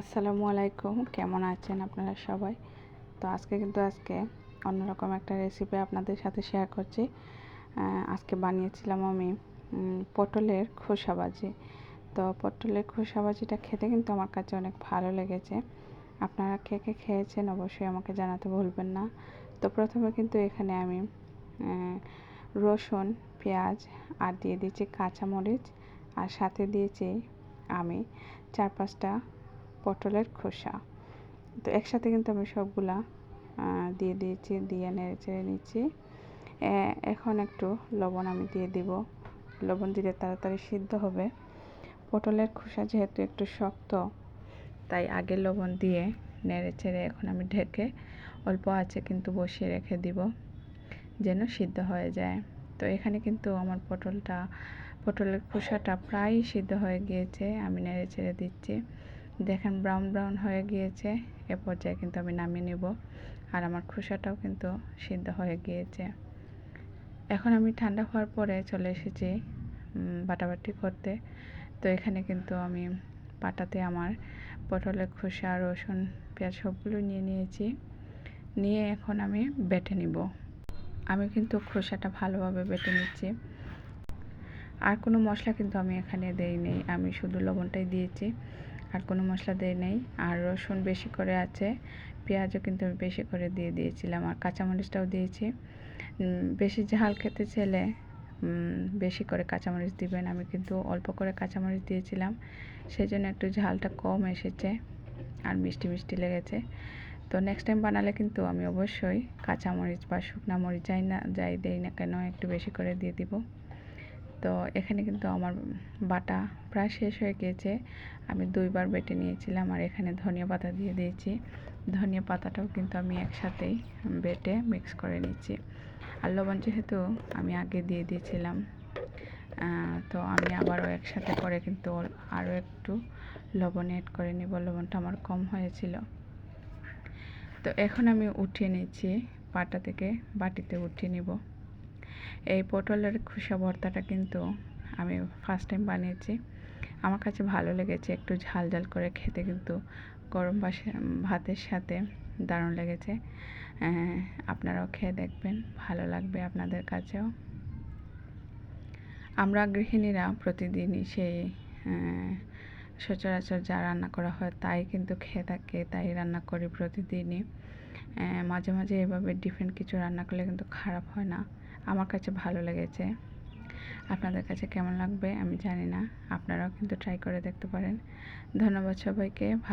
আসসালামু আলাইকুম। কেমন আছেন আপনারা সবাই? তো আজকে কিন্তু আজকে অন্যরকম একটা রেসিপি আপনাদের সাথে শেয়ার করছি। আজকে বানিয়েছিলাম আমি পটলের খোসা ভাজি। তো পটলের খোসা ভাজিটা খেতে কিন্তু আমার কাছে অনেক ভালো লেগেছে। আপনারা কে কে খেয়েছেন অবশ্যই আমাকে জানাতে ভুলবেন না। তো প্রথমে কিন্তু এখানে আমি রসুন, পেঁয়াজ আর দিয়ে দিয়েছি কাঁচামরিচ আর সাথে দিয়েছি আমি চার পাঁচটা পটলের খোসা। তো একসাথে কিন্তু আমি সবগুলা দিয়ে দিয়েছি, দিয়ে নেড়ে চেড়ে নিচ্ছি। এখন একটু লবণ আমি দিয়ে দিব। লবণ দিলে তাড়াতাড়ি সিদ্ধ হবে। পটলের খোসা যেহেতু একটু শক্ত, তাই আগে লবণ দিয়ে নেড়ে চেড়ে এখন আমি ঢেকে অল্প আছে কিন্তু বসিয়ে রেখে দিব, যেন সিদ্ধ হয়ে যায়। তো এখানে কিন্তু আমার পটলটা, পটলের খোসাটা প্রায় সিদ্ধ হয়ে গিয়েছে, আমি নেড়ে চেড়ে দিচ্ছি। দেখেন ব্রাউন ব্রাউন হয়ে গিয়েছে। এ পর্যায়ে কিন্তু আমি নামিয়ে নেব। আর আমার খোসাটাও কিন্তু সিদ্ধ হয়ে গিয়েছে। এখন আমি ঠান্ডা হওয়ার পরে চলে এসেছি বাটাবাটি করতে। তো এখানে কিন্তু আমি পাটাতে আমার পটলের খোসা, রসুন, পেঁয়াজ সবগুলো নিয়ে নিয়েছি। নিয়ে এখন আমি বেটে নিব। আমি কিন্তু খোসাটা ভালোভাবে বেটে নিচ্ছি। আর কোনো মশলা কিন্তু আমি এখানে দেই নেই আমি শুধু লবণটাই দিয়েছি। আর কোনো মশলা দেয় নেই। আর রসুন বেশি করে আছে। পেঁয়াজও কিন্তু আমি বেশি করে দিয়ে দিয়েছিলাম আর কাঁচামরিচটাও দিয়েছি। বেশি ঝাল খেতে চাইলে বেশি করে কাঁচামরিচ দিবেন। আমি কিন্তু অল্প করে কাঁচামরিচ দিয়েছিলাম। সেই জন্য একটু ঝালটা কম এসেছে আর মিষ্টি মিষ্টি লেগেছে। তো নেক্সট টাইম বানালে কিন্তু আমি অবশ্যই কাঁচামরিচ বা শুকনা মরিচ যাই না, যাই দেই না কেন একটু বেশি করে দিয়ে দিব। তো এখানে কিন্তু আমার বাটা প্রায় শেষ হয়ে গিয়েছে। আমি দুইবার বেটে নিয়েছিলাম আর এখানে ধনিয়া পাতা দিয়ে দিয়েছি। ধনিয়া পাতাটাও কিন্তু আমি একসাথেই বেটে মিক্স করে নিচ্ছি। আর লবণ যেহেতু আমি আগে দিয়ে দিয়েছিলাম তো আমি আবারও একসাথে করে কিন্তু আরও একটু লবণ অ্যাড করে নিব। লবণটা আমার কম হয়েছিল। তো এখন আমি উঠিয়ে নিচ্ছি পাটা থেকে বাটিতে উঠিয়ে নিব। এই পটলের খোসা ভর্তাটা কিন্তু আমি ফার্স্ট টাইম বানিয়েছি। আমার কাছে ভালো লেগেছে, একটু ঝাল ঝাল করে খেতে কিন্তু গরম ভাতের সাথে দারুণ লেগেছে। আপনারাও খেয়ে দেখবেন, ভালো লাগবে আপনাদের কাছেও। আমরা গৃহিণীরা প্রতিদিনই সেই সচরাচর যা রান্না করা হয় তাই কিন্তু খেয়ে থাকে, তাই রান্না করি প্রতিদিনই। মাঝে মাঝে এভাবে ডিফারেন্ট কিছু রান্না করলে কিন্তু খারাপ হয় না। আমার কাছে ভালো লেগেছে। আপনাদের কাছে কেমন লাগবে আমি জানি না। আপনারাও কিন্তু ট্রাই করে দেখতে পারেন। ধন্যবাদ সবাইকে। ভালো